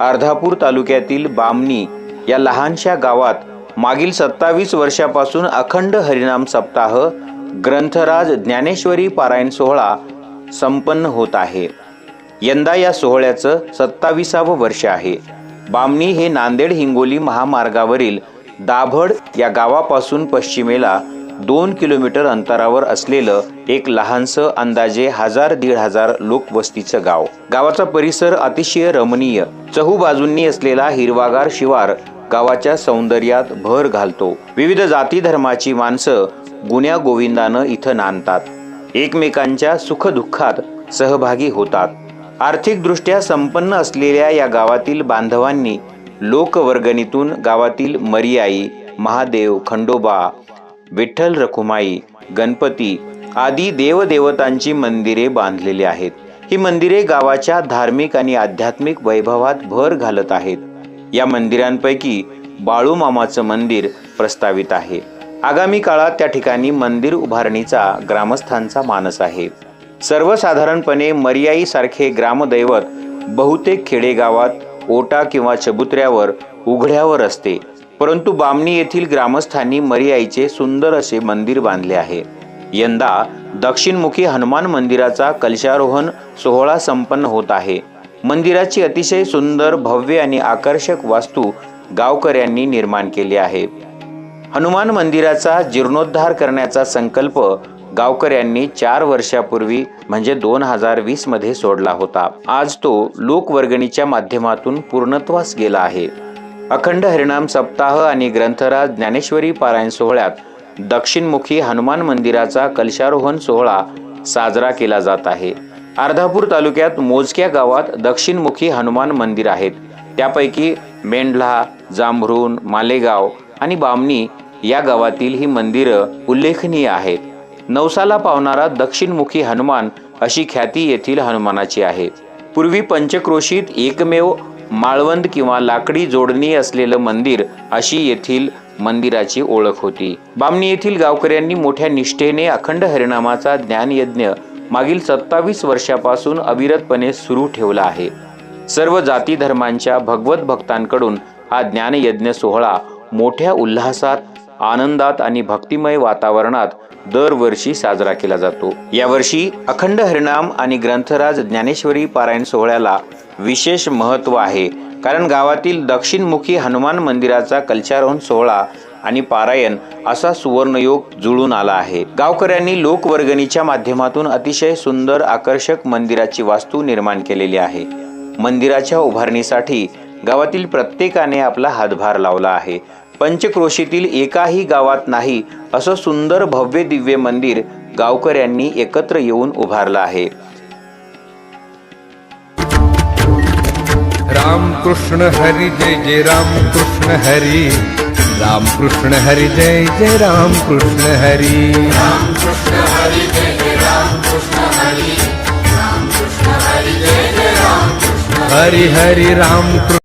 अर्धापूर तालुक्यातील बामणी या लहानशा गावात मागील सत्तावीस वर्षापासून अखंड हरिनाम सप्ताह ग्रंथराज ज्ञानेश्वरी पारायण सोहळा संपन्न होत आहे. यंदा या सोहळ्याचं सत्ताविसावं वर्ष आहे. बामणी हे नांदेड हिंगोली महामार्गावरील दाभड या गावापासून पश्चिमेला दोन किलोमीटर अंतरावर असलेलं एक लहानसं अंदाजे हजार दीड हजार लोकवस्तीचं गाव. गावाचा परिसर अतिशय रमणीय. चहूबाजूंनी असलेला हिरवागार शिवार गावाच्या सौंदर्यात भर घालतो. विविध जाती धर्माची माणसं गुण्या गोविंदानं इथं नांदतात. एकमेकांच्या सुखदुःखात सहभागी होतात. आर्थिकदृष्ट्या संपन्न असलेल्या या गावातील बांधवांनी लोकवर्गणीतून गावातील मरियाई महादेव खंडोबा विठ्ठल रखुमाई गणपती आदी देवदेवतांची मंदिरे बांधलेली आहेत. ही मंदिरे गावाच्या धार्मिक आणि आध्यात्मिक वैभवात भर घालत आहेत. या मंदिरांपैकी बाळूमामाचं मंदिर प्रस्तावित आहे. आगामी काळात त्या ठिकाणी मंदिर उभारणीचा ग्रामस्थांचा मानस आहे. सर्वसाधारणपणे मर्याई सारखे ग्रामदैवत बहुतेक खेडेगावात ओटा किंवा चबुतऱ्यावर उघड्यावर असते. परंतु बामणी येथील ग्रामस्थांनी मरियाईचे सुंदर असे मंदिर बांधले आहे. यंदा दक्षिणमुखी हनुमान मंदिराचा कलशारोहण सोहळा संपन्न होत आहे. मंदिराची अतिशय सुंदर भव्य आणि आकर्षक वास्तू गावकऱ्यांनी निर्माण केली आहे. हनुमान मंदिराचा जीर्णोद्धार करण्याचा संकल्प गावकऱ्यांनी चार वर्षापूर्वी म्हणजे दोन हजार वीसमध्ये सोडला होता. आज तो लोकवर्गणीच्या माध्यमातून पूर्णत्वास गेला आहे. अखंड हरिनाम सप्ताह आणि ग्रंथराज ज्ञानेश्वरी पारायण सोहळ्यात दक्षिणमुखी हनुमान मंदिराचा कलशारोहण सोहळा साजरा केला जात आहे. अर्धापूर तालुक्यात मोजक्या गावात दक्षिणमुखी हनुमान मंदिर आहेत. त्यापैकी मेंढला जांभरून मालेगाव आणि बामणी या गावातील ही मंदिरं उल्लेखनीय आहेत. नवसाला पावणारा दक्षिणमुखी हनुमान अशी ख्याती येथील हनुमानाची आहे. पूर्वी पंचक्रोशीत एकमेव माळवंद किंवा लाकडी जोडणी असलेलं मंदिर अशी येथील मंदिराची ओळख होती. बामणी येथील गावकऱ्यांनी मोठ्या निष्ठेने अखंड हरिनामाचा ज्ञानयज्ञ मागील सत्तावीस वर्षापासून अविरतपणे सुरू ठेवला आहे. सर्व जाती धर्मांच्या भगवत भक्तांकडून हा ज्ञानयज्ञ सोहळा मोठ्या उल्हासात आनंदात आणि भक्तिमय वातावरणात दरवर्षी साजरा केला जातो. यावर्षी अखंड हरिनाम आणि ग्रंथराज ज्ञानेश्वरी पारायण सोहळ्याला विशेष महत्त्व आहे. कारण गावातील दक्षिणमुखी हनुमान मंदिराचा कलशारोहण सोहळा आणि पारायण असा सुवर्णयोग जुळून आला आहे. गावकऱ्यांनी लोकवर्गणीच्या माध्यमातून अतिशय सुंदर आकर्षक मंदिराची वास्तू निर्माण केलेली आहे. मंदिराच्या उभारणीसाठी गावातील प्रत्येकाने आपला हातभार लावला आहे. पंचक्रोशीतील एकाही गावात नाही असं सुंदर भव्य दिव्य मंदिर गावकऱ्यांनी एकत्र येऊन उभारलं आहे. राम कृष्ण हरी जय जय राम कृष्ण हरी राम कृष्ण हरी. जय जय राम कृष्ण हरी हरी. हरी राम कृष्ण